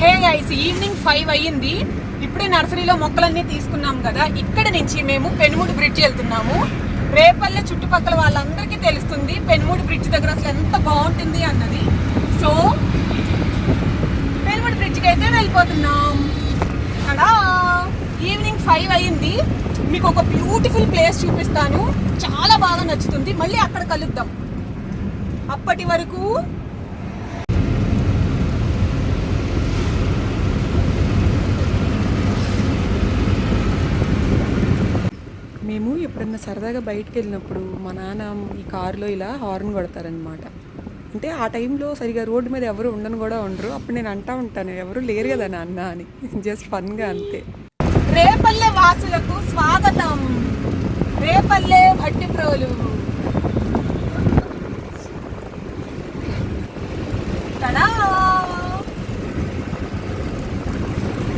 Hey guys evening five అయ్యింది. ఇప్పుడే నర్సరీలో మొక్కలన్నీ తీసుకున్నాం కదా. ఇక్కడ నుంచి మేము పెనుమూడు బ్రిడ్జ్ వెళ్తున్నాము. రేపల్లె చుట్టుపక్కల వాళ్ళందరికీ తెలుస్తుంది పెనుమూడు బ్రిడ్జ్ దగ్గర అసలు ఎంత బాగుంటుంది అన్నది. సో పెనుమూడు బ్రిడ్జ్కి అయితే వెళ్ళిపోతున్నాం. కదా ఈవినింగ్ ఫైవ్ అయ్యింది. మీకు ఒక బ్యూటిఫుల్ ప్లేస్ చూపిస్తాను. చాలా బాగా నచ్చుతుంది. మళ్ళీ అక్కడ కలుద్దాం. అప్పటి వరకు మేము ఎప్పుడన్నా సరదాగా బయటకు వెళ్ళినప్పుడు మా నాన్న ఈ కారులో ఇలా హార్న్ కొడతారనమాట అంటే ఆ టైంలో సరిగా రోడ్డు మీద ఎవరు ఉండను కూడా ఉండరు. అప్పుడు నేను అంటా ఉంటాను ఎవరు లేరు కదా నాన్న అని. జస్ట్ ఫన్గా అంతే. రేపల్లె వాసులకు స్వాగతం. రేపల్లె భట్టి ప్రోలు.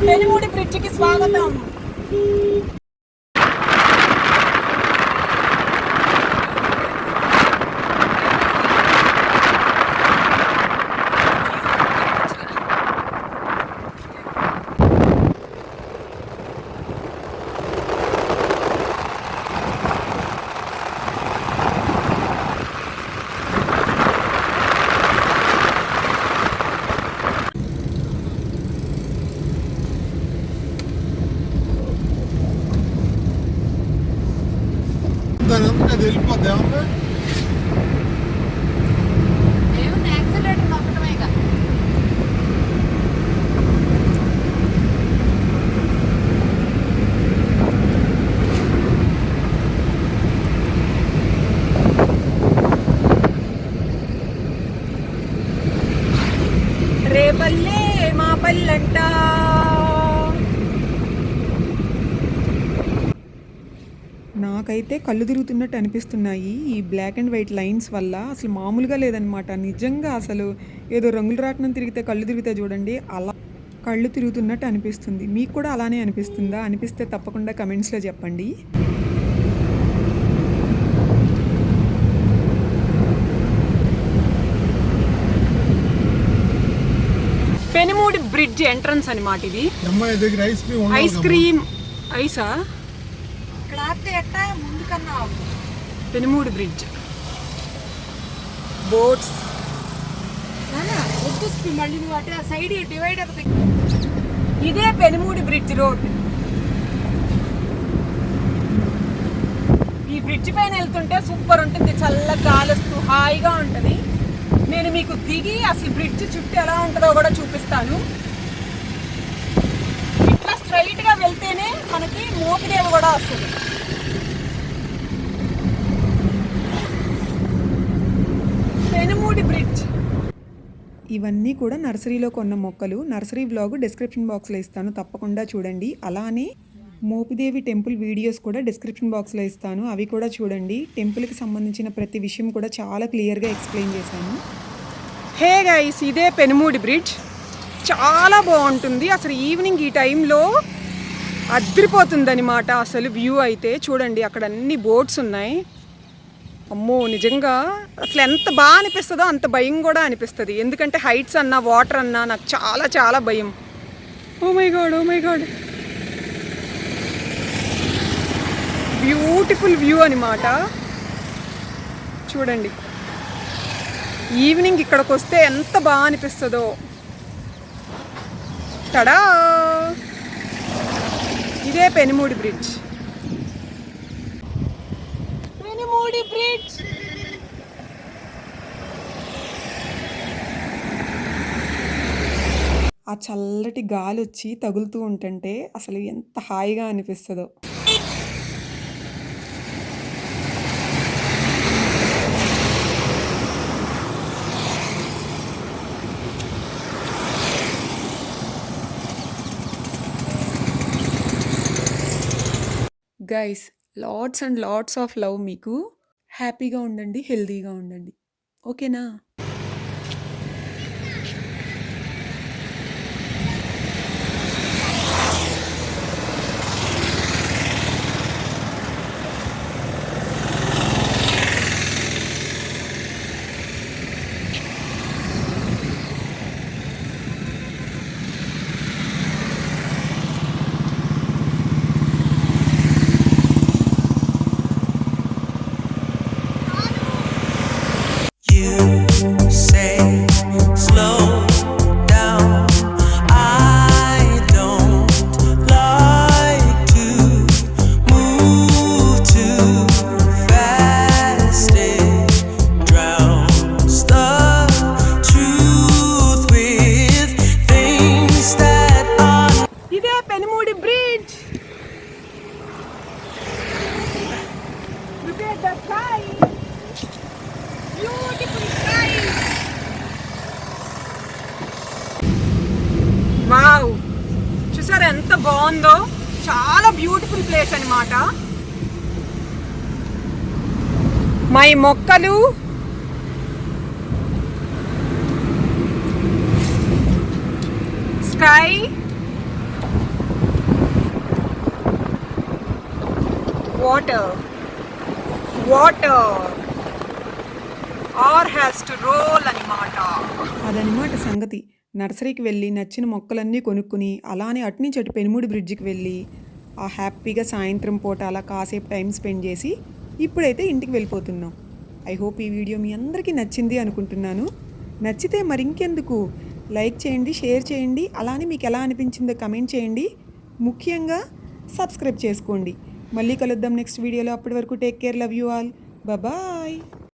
పెనుమూడి బ్రిడ్జికి స్వాగతం. అంతా అది నాకైతే కళ్ళు తిరుగుతున్నట్టు అనిపిస్తున్నాయి. ఈ బ్లాక్ అండ్ వైట్ లైన్స్ వల్ల అసలు మామూలుగా లేదనమాట నిజంగా అసలు ఏదో రంగుల రాట్నం తిరిగితే కళ్ళు తిరిగితే చూడండి. అలా కళ్ళు తిరుగుతున్నట్టు అనిపిస్తుంది. మీకు కూడా అలానే అనిపిస్తుందా? అనిపిస్తే తప్పకుండా కమెంట్స్లో చెప్పండి. పెనుమూడి బ్రిడ్జ్ ఎంట్రన్స్ అనమాట ఇది. ఐస్ క్రీమ్ ఐసా క్లాత్ ఎట్టా ముందు కన్నా Penumudi bridge. Boats. Side divider ఇదే పెనుమూడి బ్రిడ్జ్ రోడ్. ఈ బ్రిడ్జ్ పైన వెళ్తుంటే సూపర్ ఉంటుంది చల్ల గాలుస్తూ హాయిగా ఉంటుంది. నేను మీకు దిగి అసలు బ్రిడ్జ్ చుట్టూ ఎలా ఉంటుందో కూడా చూపిస్తాను. ఇట్లా స్ట్రైట్గా వెళ్తేనే మనకి మోపిదేవి కూడా వస్తుంది. పెనుమూడి బ్రిడ్జ్. ఇవన్నీ కూడా నర్సరీలో కొన్న మొక్కలు. నర్సరీ బ్లాగ్ డిస్క్రిప్షన్ బాక్స్లో ఇస్తాను. తప్పకుండా చూడండి. అలానే మోపిదేవి టెంపుల్ వీడియోస్ కూడా డిస్క్రిప్షన్ బాక్స్లో ఇస్తాను. అవి కూడా చూడండి. టెంపుల్కి సంబంధించిన ప్రతి విషయం కూడా చాలా క్లియర్గా ఎక్స్ప్లెయిన్ చేశాను. హే గైస్ ఇదే పెనుమూడి బ్రిడ్జ్. చాలా బాగుంటుంది. అసలు ఈవినింగ్ ఈ టైంలో అద్దరిపోతుందనమాట అసలు వ్యూ అయితే. చూడండి అక్కడ అన్ని బోట్స్ ఉన్నాయి. అమ్మో నిజంగా అసలు ఎంత బాగా అనిపిస్తుందో అంత భయం కూడా అనిపిస్తుంది. ఎందుకంటే హైట్స్ అన్నా వాటర్ అన్నా నాకు చాలా చాలా భయం. ఓ my god oh my god beautiful view అనమాట చూడండి. ఈవినింగ్ ఇక్కడికి వస్తే ఎంత బాగా అనిపిస్తుందో. తడా ఇదే పెనుమూడి బ్రిడ్జ్. పెనుమూడి బ్రిడ్జ్. ఆ చల్లటి గాలి వచ్చి తగులుతూ ఉంటుంటే అసలు ఎంత హాయిగా అనిపిస్తుందో. Guys lots and lots of love మీకు హ్యాపీగా ఉండండి హెల్తీగా ఉండండి. ఓకేనా వావ్ చూసారా ఎంత బాగుందో? చాలా బ్యూటిఫుల్ ప్లేస్ అనమాట మా మొక్కలు. Sky water water are has to roll అనమాట అదనమాట సంగతి. నర్సరీకి వెళ్ళి నచ్చిన మొక్కలన్నీ కొనుక్కుని అలానే అటునుంచి అటు పెనుమూడి బ్రిడ్జికి వెళ్ళి ఆ హ్యాపీగా సాయంత్రం పూట అలా కాసేపు టైం స్పెండ్ చేసి ఇప్పుడైతే ఇంటికి వెళ్ళిపోతున్నాం. ఐ హోప్ ఈ వీడియో మీ అందరికీ నచ్చింది అనుకుంటున్నాను. నచ్చితే మరి ఇంకెందుకు? లైక్ చేయండి షేర్ చేయండి. అలానే మీకు ఎలా అనిపించిందో కమెంట్ చేయండి. ముఖ్యంగా సబ్స్క్రైబ్ చేసుకోండి. మళ్ళీ కలుద్దాం నెక్స్ట్ వీడియోలో అప్పటి వరకు take care love you all bye